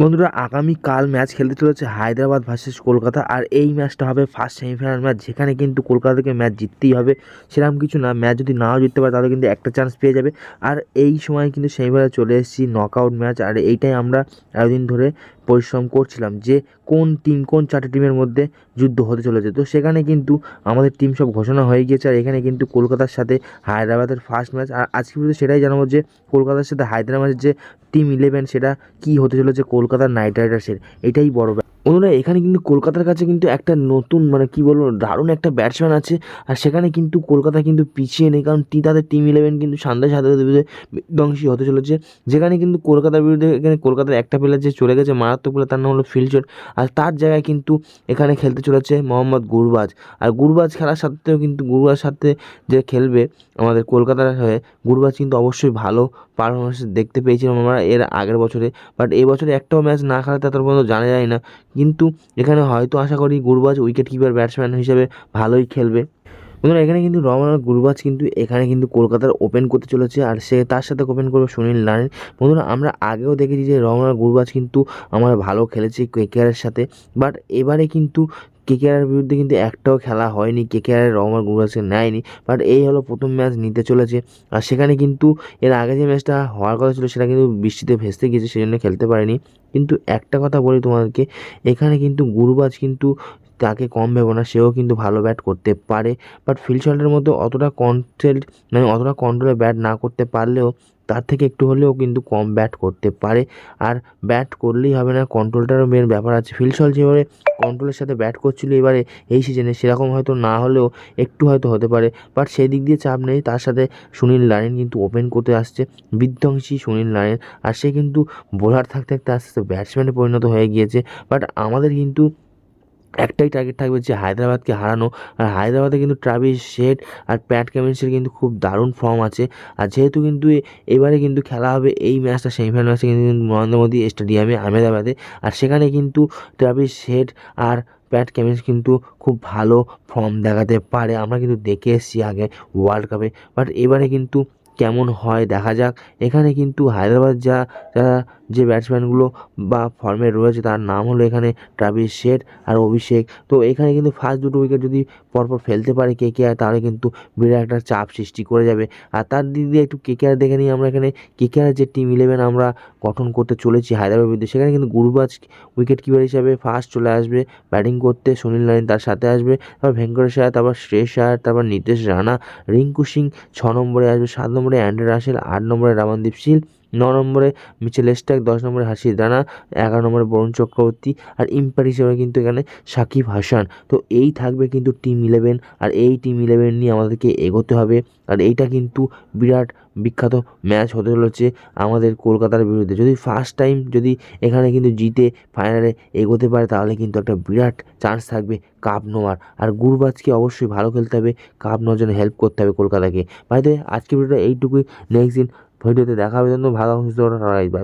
বন্ধুরা, আগামীকাল ম্যাচ খেলতে চলেছে হায়দ্রাবাদ ভার্সেস কলকাতা আর এই ম্যাচটা হবে ফার্স্ট সেমিফাইনাল ম্যাচ। যেখানে কিন্তু কলকাতাকে ম্যাচ জিততেই হবে। সেরকম কিছু না, ম্যাচ যদি নাও জিততে পারে তাহলে কিন্তু একটা চান্স পেয়ে যাবে। আর এই সময় কিন্তু সেমিফাইনাল চলে এসেছি নকআউট ম্যাচ। আর এইটাই আমরা এতদিন ধরে পরিশ্রম করছিলাম যে কোন টিম কোন চারটে টিমের মধ্যে যুদ্ধ হতে চলেছে। তো সেখানে কিন্তু আমাদের টিম সব ঘোষণা হয়ে গিয়েছে আর এখানে কিন্তু কলকাতার সাথে হায়দ্রাবাদের ফার্স্ট ম্যাচ আর আজকে কিন্তু সেটাই জানাব যে কলকাতার সাথে হায়দ্রাবাদের যে টিম ইলেভেন সেটা কি হতে চলেছে কলকাতার নাইট রাইডার্সের, এটাই বড় বন্ধুরা এখানে কিন্তু কলকাতার কাছে কিন্তু একটা নতুন মানে কি বলব, দারুণ একটা ব্যাটসম্যান আছে। আর সেখানে কিন্তু কলকাতা কিন্তু পিছিয়ে নেই, কারণ টি তাদের টিম ইলেভেন কিন্তু সান্দাজ হায়দ্রাবাদের বিরুদ্ধে বিধ্বংসী হতে চলেছে। যেখানে কিন্তু কলকাতার বিরুদ্ধে এখানে কলকাতার একটা প্লেয়ার যে চলে গেছে, মারাত্মক প্লেয়ার তার নাম হলো ফিলচর আর তার জায়গায় কিন্তু এখানে খেলতে চলেছে মোহাম্মদ গুরবাজ। আর গুরবাজ খেলার সাথেও কিন্তু, গুরবাজ সাথে যে খেলবে আমাদের কলকাতার হয়ে, গুরবাজ কিন্তু অবশ্যই ভালো পারফরমেন্স দেখতে পেয়েছিলাম আমরা এর আগের বছরে। বাট এই বছরে একটাও ম্যাচ না খেলাতে তার পর্যন্ত জানা যায় না কিন্তু এখানে হয়তো আশা করি গুরবাজ উইকেট কিপার ব্যাটসম্যান হিসেবে ভালোই খেলবে। বন্ধুরা, এখানে কিন্তু রমনা গুরবাজ কিন্তু এখানে কিন্তু কলকাতার ওপেন করতে চলেছে আর সে তার সাথে ওপেন করবে সুনীল নারায়ণ। বন্ধুরা, আমরা আগেও দেখেছি যে রমনা গুরবাজ কিন্তু আমার ভালো খেলেছে কেকেআরের সাথে বাট এবারে কিন্তু কেকেআরের বিরুদ্ধে কিন্তু একটাও খেলা হয়নি, কেকেআরের রহমান গুরুদাসকে নেয়নি বাট এই হলো প্রথম ম্যাচ নিতে চলেছে। আর সেখানে কিন্তু এর আগে যে ম্যাচটা হওয়ার কথা ছিল, সেটা কিন্তু বৃষ্টিতে ভেস্তে গিয়েছে সেই জন্য খেলতে পারেনি। কিন্তু একটা কথা বলি তোমাদেরকে, এখানে কিন্তু গুরুবাজ কিন্তু তাকে কম ভেবো না, সেও কিন্তু ভালো ব্যাট করতে পারে। বাট ফিলশল্টের মধ্যে অতটা কন্ট্রোল মানে অতটা কন্ট্রোলে ব্যাট না করতে পারলেও, তার থেকে একটু হলেও কিন্তু কম ব্যাট করতে পারে। আর ব্যাট করলেই হবে না কন্ট্রোলটারও মেন ব্যাপার আছে। ফিলশল যেভাবে কন্ট্রোলের সাথে ব্যাট করছিল এবারে, এই সিজনে সেরকম হয়তো না হলেও একটু হয়তো হতে পারে। বাট সেই দিক দিয়ে চাপ নেই, তার সাথে সুনীল নারায়ণ কিন্তু ওপেন করতে আসছে। বিধ্বংসী সুনীল নারায়ণ। আর সে কিন্তু বোলার থাকতে থাকতে আস্তে আস্তে ব্যাটসম্যানে পরিণত হয়ে গিয়েছে। বাট আমাদের কিন্তু একটাই টার্গেট থাকবে যে হায়দ্রাবাদকে হারানো। আর হায়দ্রাবাদে কিন্তু ট্রাভিস শেড আর প্যাট ক্যামিন্সের কিন্তু খুব দারুণ ফর্ম আছে। আর যেহেতু কিন্তু এবারে কিন্তু খেলা হবে এই ম্যাচটা সেমিফাইনাল ম্যাচটা কিন্তু নরেন্দ্র মোদী স্টেডিয়ামে আহমেদাবাদে। আর সেখানে কিন্তু ট্রাভিস শেড আর প্যাট ক্যামিন্স কিন্তু খুব ভালো ফর্ম দেখাতে পারে। আমরা কিন্তু দেখে এসেছি আগে ওয়ার্ল্ড কাপে বাট এবারে কিন্তু কেমন হয় দেখা যাক। এখানে কিন্তু হায়দ্রাবাদ যা, যারা যে ব্যাটসম্যানগুলো বা ফর্মে রয়েছে তার নাম হলো এখানে ট্রাভিস শেঠ আর অভিষেক। তো এখানে কিন্তু ফার্স্ট দুটো উইকেট যদি পরপর ফেলতে পারে কে কে আর তাহলে কিন্তু বিরাট একটা চাপ সৃষ্টি করে যাবে। আর তার দিক দিয়ে একটু কে কে আর দেখে নিই আমরা এখানে। কে কে আর যে টিম ইলেভেন আমরা গঠন করতে চলেছি হায়দ্রাবাদ বিরুদ্ধে সেখানে কিন্তু গুরুবাজ উইকেট কিপার হিসাবে ফার্স্ট চলে আসবে ব্যাটিং করতে সুনীল নারায়ণ তার সাথে আসবে, তারপর ভেঙ্কটেশ আয়ার তারপর শ্রেয়স আয়ার তারপর নীতিশ রানা, রিঙ্কু সিং ছ নম্বরে আসবে, সাত নম্বরে অ্যান্ড্রে রাসেল, আট নম্বরে রামানদীপ শীল ন নম্বরে মিচেল স্টাক দশ নম্বরে হাসির রানা, এগারো নম্বরে বরুণ চক্রবর্তী আর ইম্প্যাক্ট হিসেবে কিন্তু এখানে সাকিব হাসান। তো এই থাকবে কিন্তু টিম ইলেভেন আর এই টিম ইলেভেন নিয়ে আমাদেরকে এগোতে হবে। আর এইটা কিন্তু বিরাট বিখ্যাত ম্যাচ হতে চলেছে আমাদের কলকাতার বিরুদ্ধে। যদি ফার্স্ট টাইম যদি এখানে কিন্তু জিতে ফাইনালে এগোতে পারে, তাহলে কিন্তু একটা বিরাট চান্স থাকবে কাপ নেওয়ার। আর গুরবাজকে অবশ্যই ভালো খেলতে হবে, কাপ নেওয়ার জন্য হেল্প করতে হবে কলকাতাকে। বাইরে আজকে ভিডিওটা এইটুকুই। নেক্সট দিন ভিডিওতে দেখা হবে ভালো সুস্থ বাই বাই।